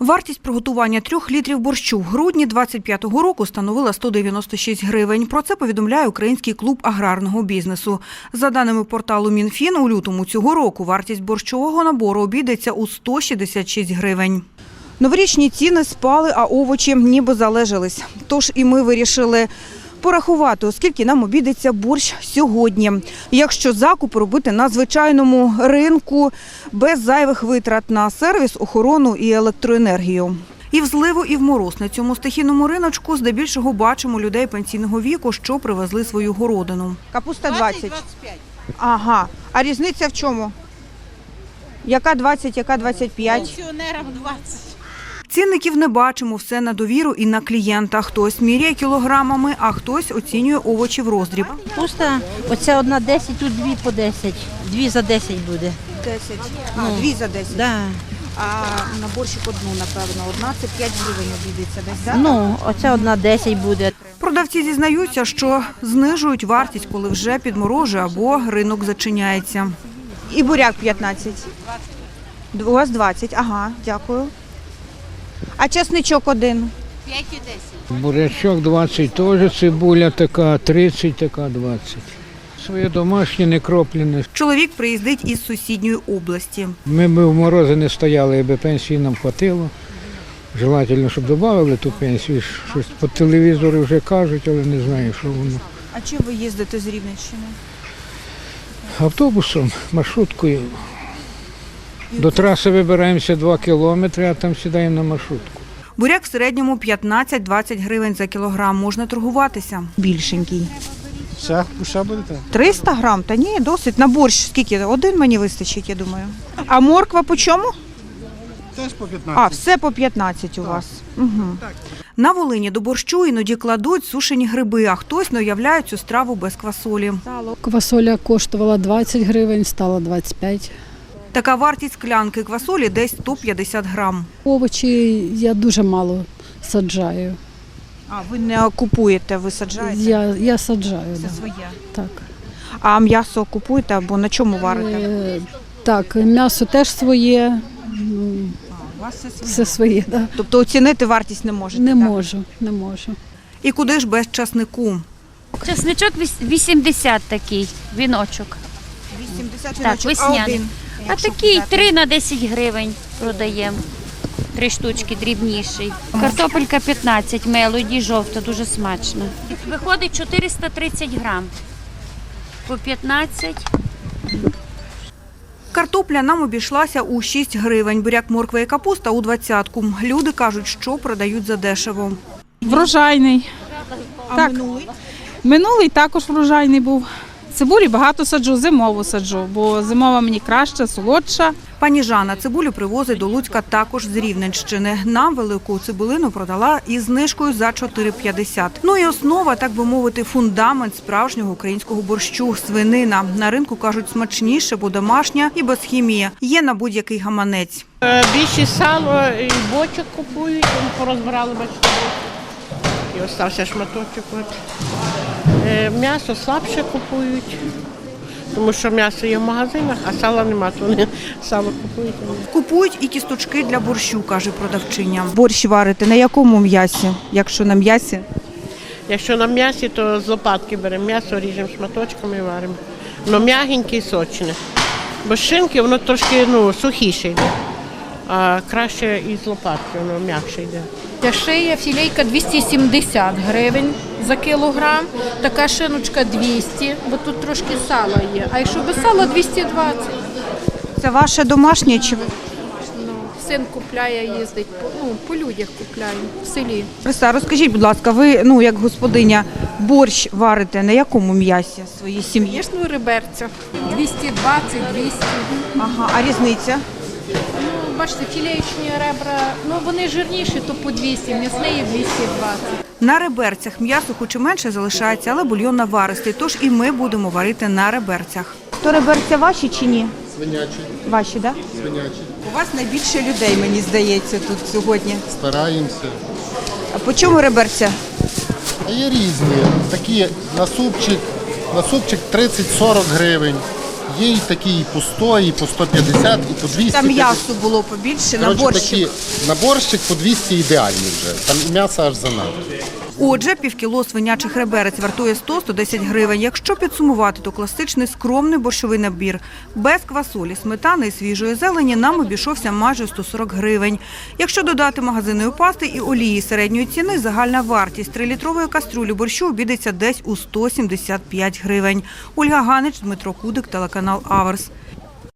Вартість приготування трьох літрів борщу в грудні 25-го року становила 196 гривень. Про це повідомляє Український клуб аграрного бізнесу. За даними порталу Мінфін, у лютому цього року вартість борщового набору обійдеться у 166 гривень. Новорічні ціни спали, а овочі ніби залежались. Тож і ми вирішили порахувати, оскільки нам обійдеться борщ сьогодні. Якщо закуп робити на звичайному ринку без зайвих витрат на сервіс, охорону і електроенергію. І в зливу, і в мороз на цьому стихійному риночку здебільшого бачимо людей пенсійного віку, що привезли свою городину. Капуста 20. Ага. А різниця в чому? Яка 20, яка 25? Пенсіонерам 20. Цінників не бачимо, все на довіру і на клієнта. Хтось міряє кілограмами, а хтось оцінює овочі в роздріб. Пуста, оця одна 10, тут дві по 10. Дві за 10 буде. 10. А, дві за 10. Да. А на борщик одну, напевно. Одна це 5 гривень обійдеться десь, так? Ну, оця одна 10 буде. Продавці зізнаються, що знижують вартість, коли вже підморожує або ринок зачиняється. І буряк 15. У вас 20, ага, дякую. А чесничок один. 5 і 10. Бурячок 20 теж, цибуля така, 30 така 20. Своє домашнє не кроплене. Чоловік приїздить із сусідньої області. Ми б в морози не стояли, аби пенсії нам хватило. Желательно, щоб додали ту пенсію. Щось по телевізору вже кажуть, але не знаю, що воно. А чим ви їздите з Рівненщини? Автобусом, маршруткою. До траси вибираємося 2 кілометри, а там сідаємо на маршрутку. Буряк в середньому 15-20 гривень за кілограм. Можна торгуватися. Більшенький. Ще, ще будете? 300 грам? Та ні, досить. На борщ скільки? Один мені вистачить, я думаю. А морква по чому? Теж по 15. А, все по 15 у вас. Угу. На Волині до борщу іноді кладуть сушені гриби, а хтось не уявляє цю страву без квасолі. Квасоля коштувала 20 гривень, стала 25. Така вартість склянки квасолі десь 150 грам. Овочі я дуже мало саджаю. А ви не купуєте, ви саджаєте? Я, я саджаю. Це Да. своє. Так. А м'ясо купуєте або на чому варите? Е, так, м'ясо теж своє, У вас все своє. все своє. Да. Тобто оцінити вартість не можете? Не так? можу, не можу. І куди ж без часнику? Чесничок віс- 80 такий, віночок. 80 Так, весняний. А такий 3 на 10 гривень продаємо. Три штучки дрібніший. Картопелька 15, мелоді, жовта, дуже смачна. Виходить 430 грам. По 15. Картопля нам обійшлася у 6 гривень, буряк, морква і капуста у двадцятку. Люди кажуть, що продають задешево. Врожайний. А Так. минулий? Минулий також врожайний був. Цибулі багато саджу, зимову саджу, бо зимова мені краща, солодша. Пані Жанна цибулю привозить до Луцька також з Рівненщини. Нам велику цибулину продала із знижкою за 4,50. Ну і основа, так би мовити, фундамент справжнього українського борщу – свинина. На ринку кажуть смачніше, бо домашня і без хімії. Є на будь-який гаманець. Е, Більшість сало і бочок купують, порозбирали, бачите, і остався шматочок. От. Е, М'ясо слабше купують, тому що м'ясо є в магазинах, а сала нема, то вони сало купують. Купують і кісточки для борщу, каже продавчиня. Борщ варите на якому м'ясі, якщо на м'ясі? Якщо на м'ясі, то з лопатки беремо м'ясо, ріжемо шматочками і варимо. Воно м'ягеньке і сочне. Бо шинки воно трошки ну, сухіше йде, а краще із лопатки, воно м'якше йде. Ця шия філейка 270 гривень за кілограм, така шиночка 200, бо тут трошки сала є. А якщо без сала 220. Це ваше домашнє чи ви? Ну, син купляє, їздить ну, по людях купляє в селі. Христа, розкажіть, будь ласка, ви, ну як господиня, борщ варите на якому м'ясі своїй сім'ї? Звісно, реберця 220, 200. Ага, а різниця? Бачите, філеєчні ребра, ну вони жирніші, то по 200, м'ясні є 220. На реберцях м'ясо хоч і менше залишається, але бульйон наваристий, тож і ми будемо варити на реберцях. То реберця ваші чи ні? Свинячі, Ваші, так? Да? свинячі. У вас найбільше людей, мені здається, тут сьогодні. Стараємося. А по чому реберця? А є різні. Такі на супчик, на супчик 30-40 гривень. Є і такі і по 100, і по 150, і по 200. Там м'ясо було побільше на Коротше, наборщик. такі наборщик по 200 ідеальний вже. Там м'ясо аж занадто. Отже, півкіло свинячих реберець вартує 100-110 гривень. Якщо підсумувати, то класичний скромний борщовий набір без квасолі, сметани і свіжої зелені нам обійшовся майже 140 гривень. Якщо додати магазинної пасти і олії середньої ціни, загальна вартість 3-літрової каструлі борщу обійдеться десь у 175 гривень. Ольга Ганич, Дмитро Кудик, телеканал Аверс.